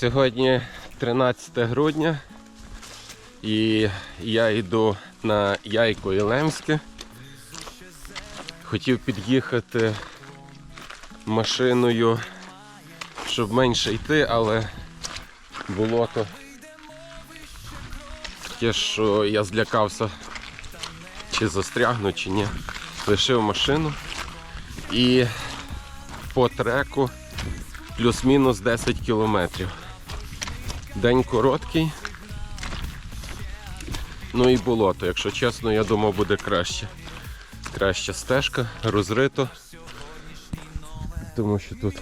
Сьогодні 13 грудня і я йду на Яйко і Лемське. Хотів під'їхати машиною, щоб менше йти, але болото таке, що я злякався, чи застрягну, чи ні. Лишив машину і по треку плюс-мінус 10 кілометрів. День короткий. Ну і болото, якщо чесно, я думав буде краще. Краща стежка, розрито. Тому що тут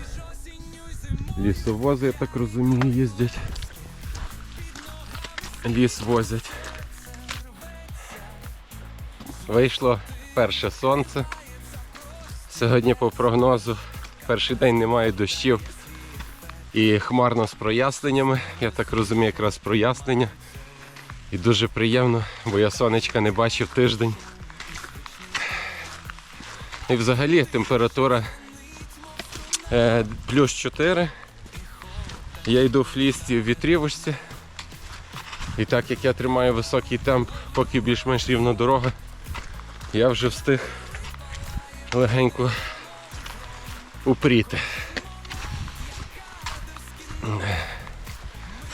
лісовози, я так розумію, їздять. Ліс возять. Вийшло перше сонце. Сьогодні по прогнозу перший день немає дощів і хмарно з проясненнями. Я так розумію, якраз прояснення. І дуже приємно, бо я сонечка не бачив тиждень. І взагалі температура е, плюс 4. Я йду в лісті в вітрівочці. І так як я тримаю високий темп, поки більш-менш рівна дорога, я вже встиг легенько упріти.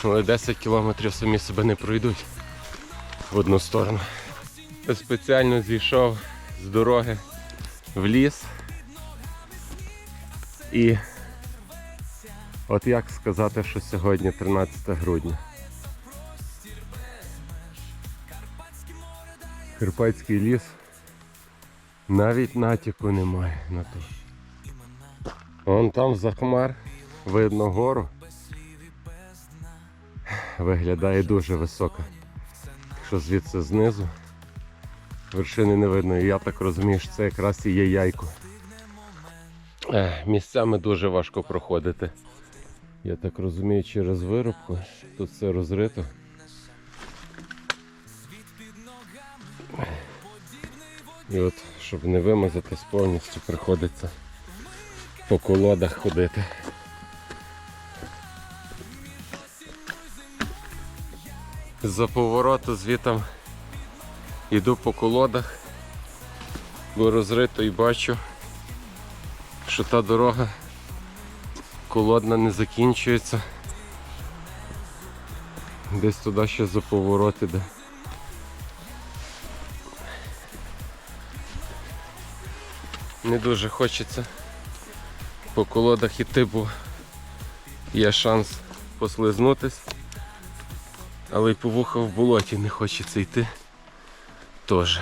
Але 10 кілометрів самі себе не пройдуть в одну сторону. Спеціально зійшов з дороги в ліс. І от як сказати, що сьогодні 13 грудня. Карпатський ліс навіть натяку немає на то. Вон там за хмар видно гору. Виглядає дуже високо. Якщо звідси знизу вершини не видно. І я так розумію, що це якраз і є яйко. Місцями дуже важко проходити. Я так розумію, через виробку. Тут все розрито. І от, щоб не вимазатись повністю, приходиться по колодах ходити. За повороту звітом йду по колодах, бо розрито і бачу, що та дорога колодна не закінчується. Десь туди ще за поворот іде. Не дуже хочеться по колодах іти, бо є шанс послизнутись. Але й по вуха в болоті не хочеться йти теж.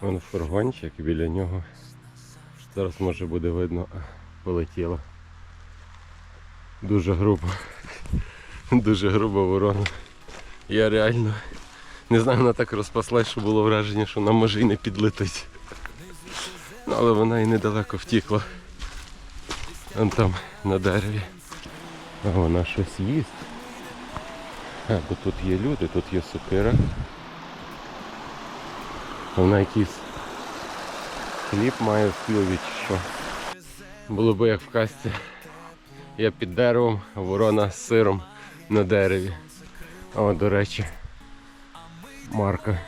Вон фургончик біля нього. Зараз може буде видно, а полетіло. Дуже грубо. Дуже груба ворона. Я реально не знаю, вона так розпаслась, що було враження, що вона може і не підлетить. Ну, але вона і недалеко втікла. Вон там на дереві. А вона щось їсть. А, бо тут є люди, тут є сокира. Вона якийсь хліб має в клюві чи що. Було би як в касті. Я під деревом, ворона з сиром на дереві. От, до речі, марка.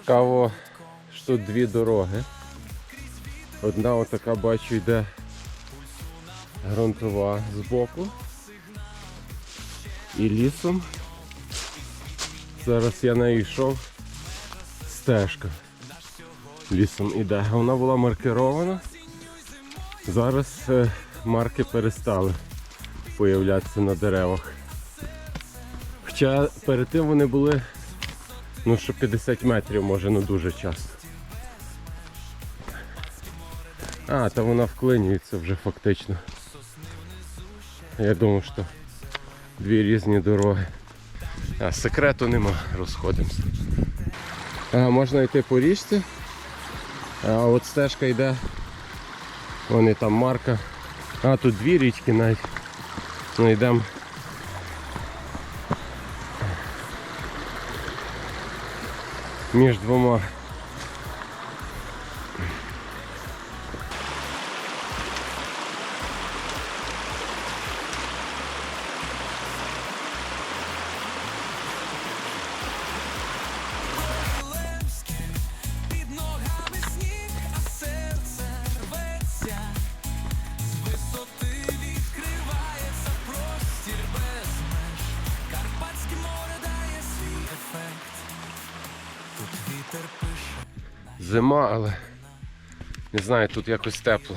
Цікаво, що тут дві дороги. Одна отака бачу йде ґрунтова збоку і лісом. Зараз я нею йшов стежка. Лісом іде. Вона була маркирована. Зараз е, марки перестали появлятися на деревах. Хоча перед тим вони були ну що 50 метрів може, ну дуже часто. А, та вона вклинюється вже фактично. Я думав, що дві різні дороги. А, секрету нема, розходимося. А, можна йти по річці. А от стежка йде. Вон там марка. А, тут дві річки навіть. Ну йдемо. між двома. Зима, але не знаю, тут якось тепло.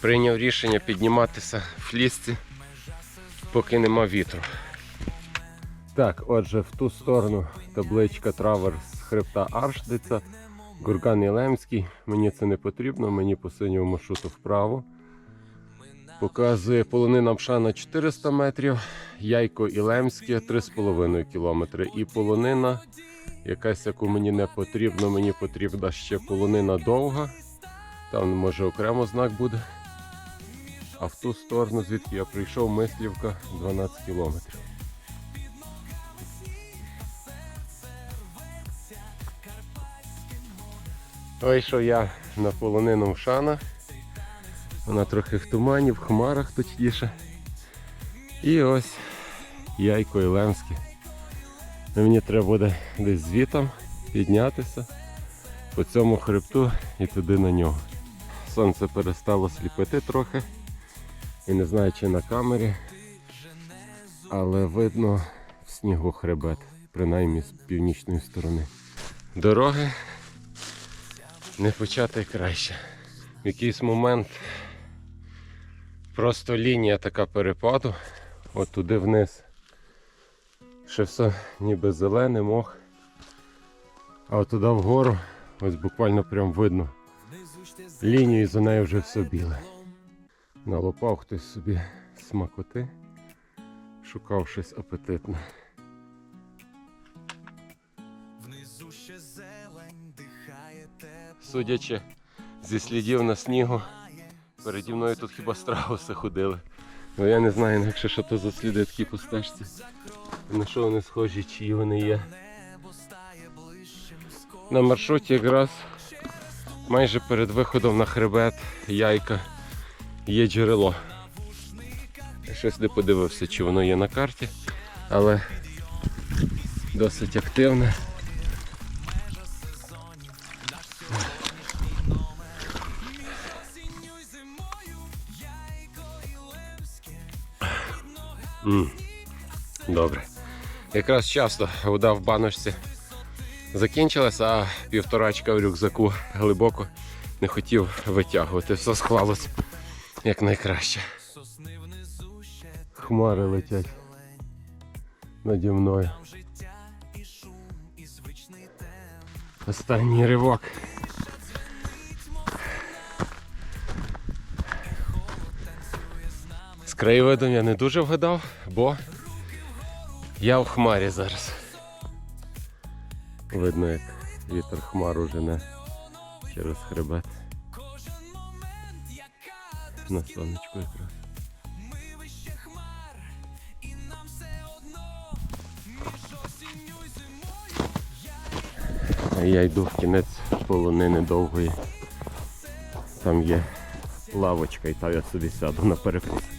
Прийняв рішення підніматися в лісці, поки нема вітру. Так, отже, в ту сторону табличка траверс хребта Аршдиця, Гурган Єлемський. Мені це не потрібно, мені по синьому маршруту вправо. Показує полонина Мшана 400 метрів, Яйко Ілемське 3,5 кілометри. І полонина якась, яку мені не потрібно, мені потрібна ще полонина довга. Там може окремо знак буде. А в ту сторону, звідки я прийшов, мислівка 12 кілометрів. Вийшов я на полонину Мшана. Вона трохи в тумані, в хмарах точніше. І ось яйко Ілемське. І Мені треба буде десь звітом піднятися по цьому хребту і туди на нього. Сонце перестало сліпити трохи. І не знаю, чи на камері, але видно в снігу хребет, принаймні з північної сторони. Дороги не почати краще. В якийсь момент просто лінія така перепаду, от туди вниз. Ще все ніби зелене, мох. А от туди вгору, ось буквально прям видно лінію за нею вже все біле. Налопав хтось собі смакоти, шукав щось апетитне. Внизу ще зелень дихає тепло. Судячи зі слідів на снігу, переді мною тут хіба страуси ходили. Ну я не знаю інакше, що то за сліди такі по стежці. На що вони схожі, чиї вони є. На маршруті якраз майже перед виходом на хребет яйка є джерело. Я щось не подивився, чи воно є на карті, але досить активне. Добре. Якраз часто вода в баночці закінчилася, а півторачка в рюкзаку глибоко не хотів витягувати. Все склалось як найкраще. Сосни внизу ще Хмари летять наді мною. Останній ривок. З краєвидом я не дуже вгадав, бо я в хмарі зараз. Видно, як вітер хмару жене через хребет. На сонечку якраз. Я йду в кінець полонини довгої. Там є лавочка і там я собі сяду на перекус.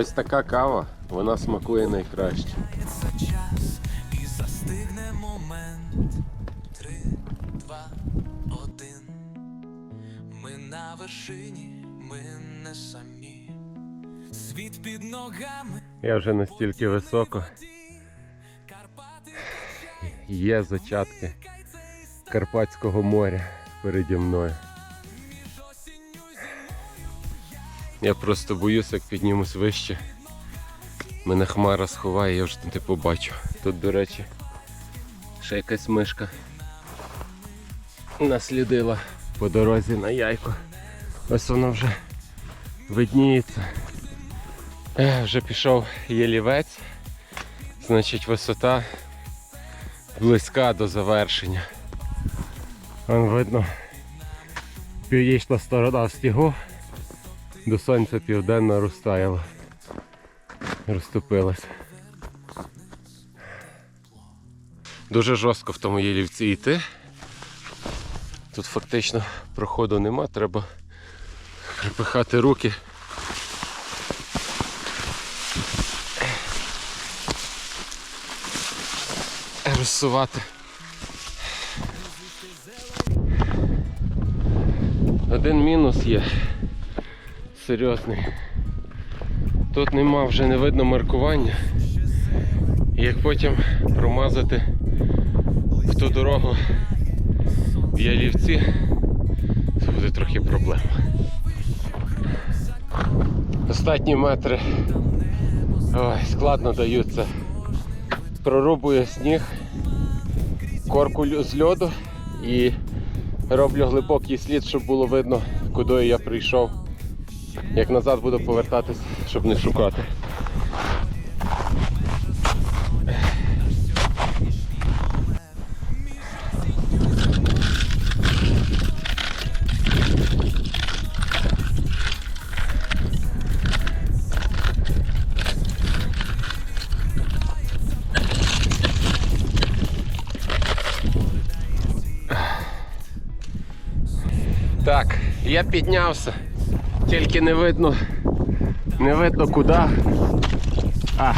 Ось така кава, вона смакує найкраще. Два, один. Ми на вершині, ми не самі. Світ під ногами, Я вже настільки високо, є зачатки Карпатського моря переді мною. Я просто боюсь, як піднімусь вище. Мене хмара сховає, я вже не побачу. Тут, до речі, ще якась мишка наслідила по дорозі на яйко. Ось вона вже видніється. Е, вже пішов ялівець. Значить, висота близька до завершення. Вон видно, підійшла сторона стігу, до сонця південно розтаяла, розтопилась. Дуже жорстко в тому Єлівці йти. Тут фактично проходу нема, треба припихати руки. Розсувати. Один мінус є. Серйозний. Тут нема вже не видно маркування. Як потім промазати в ту дорогу в Ялівці, це буде трохи проблема. Останні метри ой, складно даються. Прорубую сніг, корку з льоду і роблю глибокий слід, щоб було видно, куди я прийшов. Як назад буду повертатись, щоб не шукати. Так, я піднявся, тільки не видно, не видно куди. А.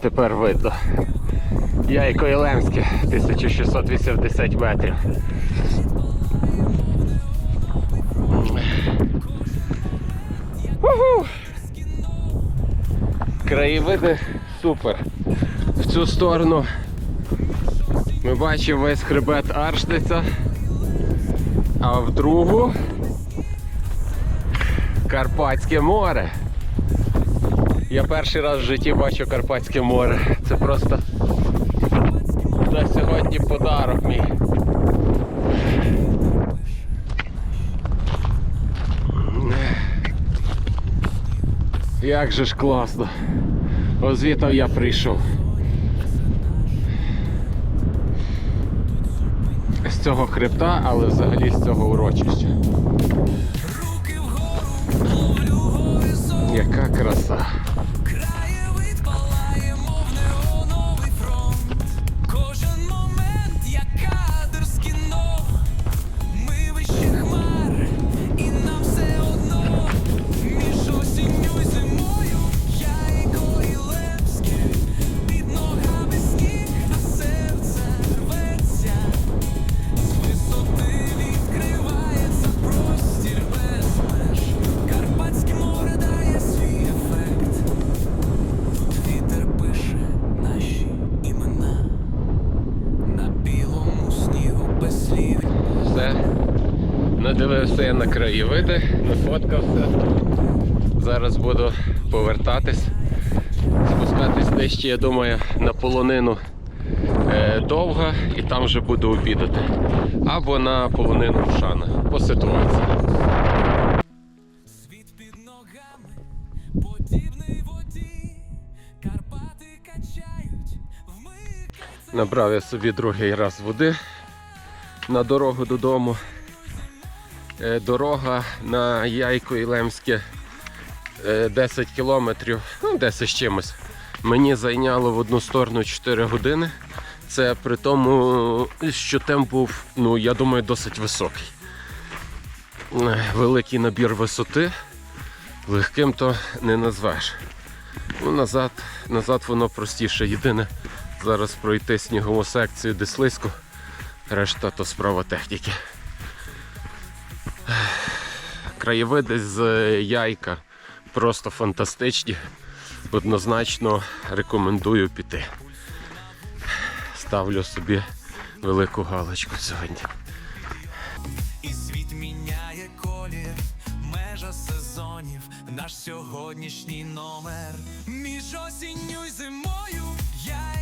Тепер видно. Яйко Ілемське, 1680 метрів. Уху! Краєвиди супер. В цю сторону ми бачимо весь хребет Арштиця, а в другу Карпатське море. Я перший раз в житті бачу Карпатське море. Це просто на сьогодні подарок мій. Як же ж класно. Озвітав я прийшов. З цього хребта, але взагалі з цього урочища. Яка краса. Надивився я на краєвиди, нафоткався. Зараз буду повертатись, спускатись нижче, я думаю, на полонину е, довга і там вже буду обідати. Або на полонину Шана по ситуації. Світ під ногами, подібний воді, Карпати качають, вмикається. Набрав я собі другий раз води на дорогу додому. Е, Дорога на Яйко і Лемське е, 10 кілометрів, ну 10 з чимось. Мені зайняло в одну сторону 4 години. Це при тому, що темп був, ну я думаю, досить високий. Е, Великий набір висоти. Легким то не назвеш. Ну, назад, назад воно простіше. Єдине, зараз пройти снігову секцію, де слизько, решта то справа техніки. Краєвиди з яйка просто фантастичні. Однозначно рекомендую піти. Ставлю собі велику галочку сьогодні. І світ міняє колір, межа сезонів, наш сьогоднішній номер. Між осінню й зимою я